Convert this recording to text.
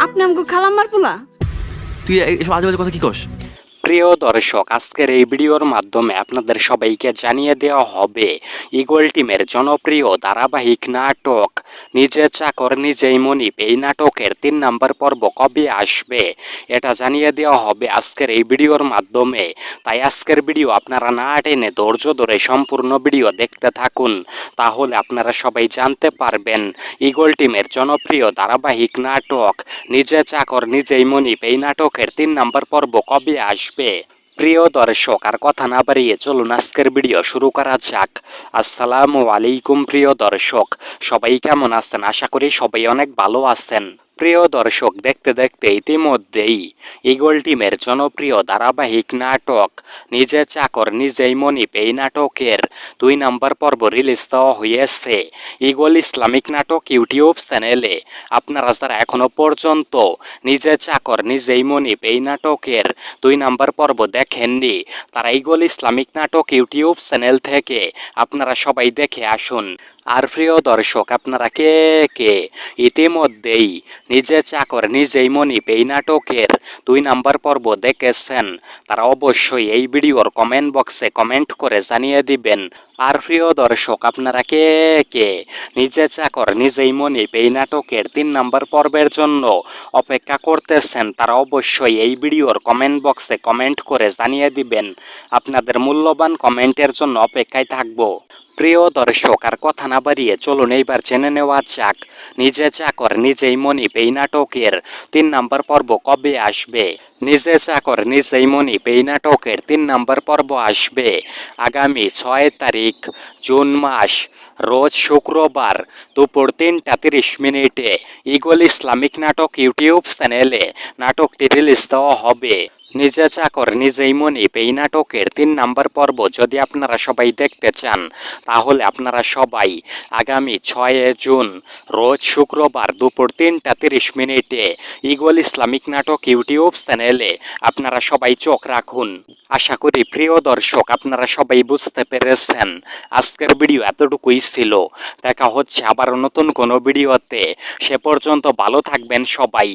আপনি আমাকে খালাম্মার পোলা তুই এসব আজেবাজে কথা কি কস? প্রিয় দর্শক আজকের এই ভিডিওর মাধ্যমে আপনাদের সবাইকে জানিয়ে দেওয়া হবে ইগল টিমের জনপ্রিয় ধারাবাহিক নাটক নিজে চাকর নিজেই মনিপ এই নাটকের তিন নম্বর পর্ব কবে আসবে এটা জানিয়ে দেওয়া হবে আজকের এই ভিডিওর মাধ্যমে। তাই আজকের ভিডিও আপনারা না টেনে ধৈর্য ধরে সম্পূর্ণ ভিডিও দেখতে থাকুন, তাহলে আপনারা সবাই জানতে পারবেন। ইগল টিমের জনপ্রিয় ধারাবাহিক নাটক নিজে চাকর নিজেই মনিপ এই নাটকের তিন নম্বর পর্ব কবে আসবে? প্রিয় দর্শক, আর কথা না বাড়িয়ে চলুন আজকের ভিডিও শুরু করা যাক। আসসালামু আলাইকুম প্রিয় দর্শক, সবাই কেমন আছেন? আশা করি সবাই অনেক ভালো আছেন। প্রিয় দর্শক দেখতে দেখতে ইতিমধ্যেই ইগল টিমের জনপ্রিয় ধারাবাহিক নাটক। নিজে চাকর নিজেই মনিপ এই নাটকের দুই নম্বর পর্ব রিলিজ দেওয়া হয়েছে। ইগল ইসলামিক নাটক ইউটিউব চ্যানেলে। আপনারা যারা এখনও পর্যন্ত নিজে চাকর নিজেই মনিপ এই নাটকের দুই নম্বর পর্ব দেখেননি, তারা ইগল ইসলামিক নাটক ইউটিউব চ্যানেল থেকে আপনারা সবাই দেখে আসুন। আর প্রিয় দর্শক, আপনারা কে কে? ইতিমধ্যেই নিজে চাকর, নিজেই মনিপ এই নাটকের দুই নাম্বার পর্ব দেখেছেন। তারা অবশ্যই এই ভিডিওর কমেন্ট বক্সে কমেন্ট করে জানিয়ে দিবেন। আর প্রিয় দর্শক, আপনারা কে কে? নিজে চাকর, নিজেই মনিপ এই নাটকের তিন নাম্বার পর্বের জন্য অপেক্ষা করতেছেন। তারা অবশ্যই এই ভিডিওর কমেন্ট বক্সে কমেন্ট করে জানিয়ে দিবেন। আপনাদের মূল্যবান কমেন্টের জন্য অপেক্ষায় থাকব। প্রিয় দর্শক, আর কথা না বাড়িয়ে চলুন এইবার জেনে নেওয়া যাক, নিজে চাকর, নিজেই মনিপ এই নাটকের তিন নাম্বার পর্ব কবে আসবে? নিজে চাকর, নিজেই মনিপ এই নাটকের তিন নাম্বার পর্ব আসবে আগামী ছয় তারিখ, জুন মাস, রোজ শুক্রবার দুপুর তিনটা তিরিশ মিনিটে। ইগল ইসলামিক নাটক ইউটিউব চ্যানেলে নাটকটি রিলিজ দেওয়া হবে। নিজে চাকর নিজেই মনিপ এই নাটকের তিন নাম্বার পর্ব যদি আপনারা সবাই দেখতে চান, তাহলে আপনারা সবাই আগামী ছয় জুন, রোজ শুক্রবার দুপুর তিনটা তিরিশ মিনিটে ইগল ইসলামিক নাটক ইউটিউব চ্যানেলে আপনারা সবাই চোখ রাখুন। আশা করি প্রিয় দর্শক, আপনারা সবাই বুঝতে পেরেছেন আজকের ভিডিও এতটুকুই ছিল। দেখা হচ্ছে আবার নতুন কোনো ভিডিওতে। সে পর্যন্ত ভালো থাকবেন সবাই।